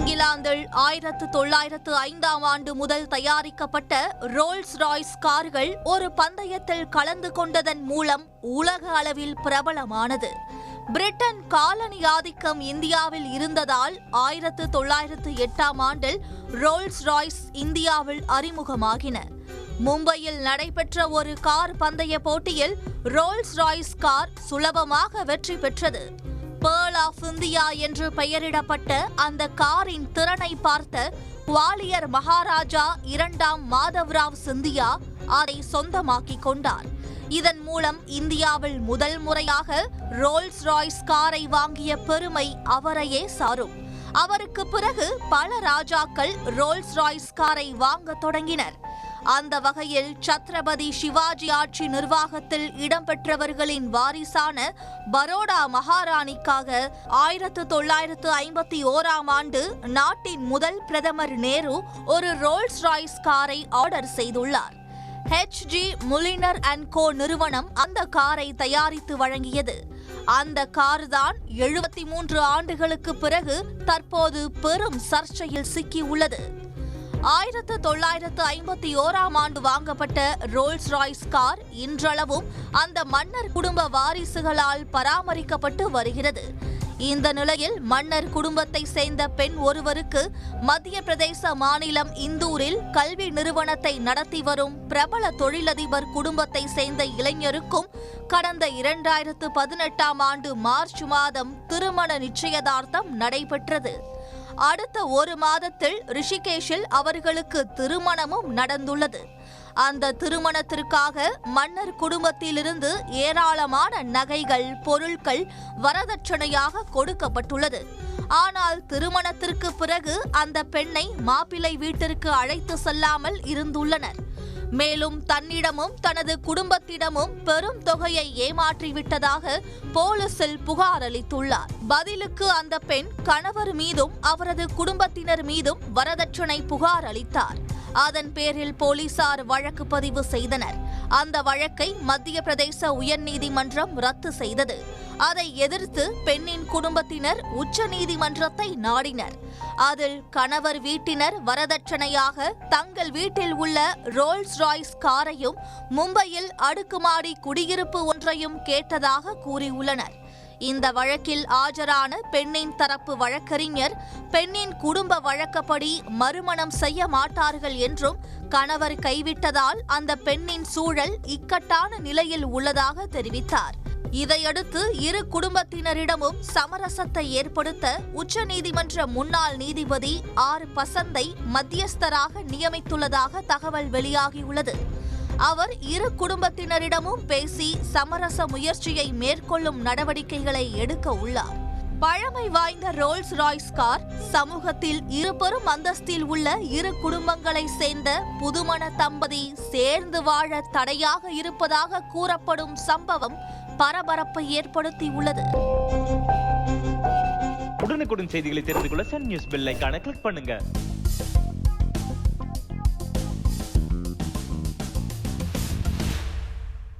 இங்கிலாந்தில் ஆயிரத்து தொள்ளாயிரத்து ஐந்தாம் ஆண்டு முதல் தயாரிக்கப்பட்ட ரோல்ஸ் ராய்ஸ் கார்கள் ஒரு பந்தயத்தில் கலந்து கொண்டதன் மூலம் உலக அளவில் பிரபலமானது. பிரிட்டன் காலனி ஆதிக்கம் இந்தியாவில் இருந்ததால் ஆயிரத்து தொள்ளாயிரத்து எட்டாம் ஆண்டில் ரோல்ஸ் ராய்ஸ் இந்தியாவில் அறிமுகமாகின. மும்பையில் நடைபெற்ற ஒரு கார் பந்தய போட்டியில் ரோல்ஸ் ராய்ஸ் கார் சுலபமாக வெற்றி பெற்றது. ஆஃப் இந்தியா என்று பெயரிடப்பட்ட அந்த காரின் திறனை பார்த்த குவாலியர் மகாராஜா இரண்டாம் மாதவ்ராவ் சிந்தியா அதை சொந்தமாக்கிக் கொண்டார். இதன் மூலம் இந்தியாவில் முதல் முறையாக ரோல்ஸ் ராய்ஸ் காரை வாங்கிய பெருமை அவரையே சாரும். அவருக்கு பிறகு பல ராஜாக்கள் ரோல்ஸ் ராய்ஸ் காரை வாங்கத் தொடங்கினர். அந்த வகையில் சத்ரபதி சிவாஜி ஆட்சி நிர்வாகத்தில் இடம்பெற்றவர்களின் வாரிசான பரோடா மகாராணிக்காக ஆயிரத்து தொள்ளாயிரத்து ஐம்பத்தி ஓராம் ஆண்டு நாட்டின் முதல் பிரதமர் நேரு ஒரு ரோல்ஸ் ராய்ஸ் காரை ஆர்டர் செய்துள்ளார். ஹெச்ஜி முலினர் அண்ட் கோ நிறுவனம் அந்த காரை தயாரித்து வழங்கியது. அந்த கார் தான் எழுபத்தி மூன்று ஆண்டுகளுக்கு பிறகு தற்போது பெரும் சர்ச்சையில் சிக்கியுள்ளது. ஆயிரத்து தொள்ளாயிரத்து ஐம்பத்தி ஓராம் ஆண்டு வாங்கப்பட்ட ரோல்ஸ் ராய்ஸ் கார் இன்றளவும் அந்த மன்னர் குடும்ப வாரிசுகளால் பராமரிக்கப்பட்டு வருகிறது. இந்த நிலையில் மன்னர் குடும்பத்தை சேர்ந்த பெண் ஒருவருக்கு மத்திய பிரதேச மாநிலம் இந்தூரில் கல்வி நிறுவனத்தை நடத்தி வரும் பிரபல தொழிலதிபர் குடும்பத்தை சேர்ந்த இளைஞருக்கும் கடந்த இரண்டாயிரத்து பதினெட்டாம் ஆண்டு மார்ச் மாதம் திருமண நிச்சயதார்த்தம் நடைபெற்றது. அடுத்த ஒரு மாதத்தில் ரிஷிகேஷில் அவர்களுக்கு திருமணமும் நடந்துள்ளது. அந்த திருமணத்திற்காக மன்னர் குடும்பத்திலிருந்து ஏராளமான நகைகள் பொருட்கள் வரதட்சணையாக கொடுக்கப்பட்டுள்ளது. ஆனால் திருமணத்திற்கு பிறகு அந்த பெண்ணை மாப்பிள்ளை வீட்டிற்கு அழைத்து செல்லாமல் இருந்துள்ளனர். மேலும் தன்னிடமும் தனது குடும்பத்திடமும் பெரும் தொகையை ஏமாற்றிவிட்டதாக போலீசில் புகார் அளித்துள்ளார். பதிலுக்கு அந்த பெண் கணவர் மீதும் அவரது குடும்பத்தினர் மீதும் வரதட்சணை புகார் அளித்தார். அதன் பேரில் போலீசார் வழக்கு பதிவு செய்தனர். அந்த வழக்கை மத்திய பிரதேச உயர்நீதிமன்றம் ரத்து செய்தது. அதை எதிர்த்து பெண்ணின் குடும்பத்தினர் உச்சநீதிமன்றத்தை நாடினர். அதில் கணவர் வீட்டினர் வரதட்சணையாக தங்கள் வீட்டில் உள்ள ரோல்ஸ் ராய்ஸ் காரையும் மும்பையில் அடுக்குமாடி குடியிருப்பு ஒன்றையும் கேட்டதாக கூறியுள்ளனர். இந்த வழக்கில் ஆஜரான பெண்ணின் தரப்பு வழக்கறிஞர் பெண்ணின் குடும்ப வழக்கப்படி மறுமணம் செய்ய மாட்டார்கள் என்றும் கணவர் கைவிட்டதால் அந்த பெண்ணின் சூழல் இக்கட்டான நிலையில் உள்ளதாக தெரிவித்தார். இதையடுத்து இரு குடும்பத்தினரிடமும் சமரசத்தை ஏற்படுத்த உச்சநீதிமன்ற முன்னாள் நீதிபதி ஆர். பசந்தை மத்தியஸ்தராக நியமித்துள்ளதாக தகவல் வெளியாகியுள்ளது. அவர் இரு குடும்பத்தினரிடமும் பேசி சமரச முயற்சியை மேற்கொள்ளும் நடவடிக்கைகளை எடுக்க உள்ளார். பழமை வாய்ந்த ரோல்ஸ் ராய்ஸ் கார் சமூகத்தில் இருபெரும் அந்தஸ்தில் உள்ள இரு குடும்பங்களை சேர்ந்த புதுமண தம்பதி சேர்ந்து வாழ தடையாக இருப்பதாக கூறப்படும் சம்பவம் பரபரப்பை ஏற்படுத்தியுள்ளது உடனுக்குடன் செய்திகளை தெரிந்து கொள்ள சன் நியூஸ் பெல் ஐகானை கிளிக் பண்ணுங்க.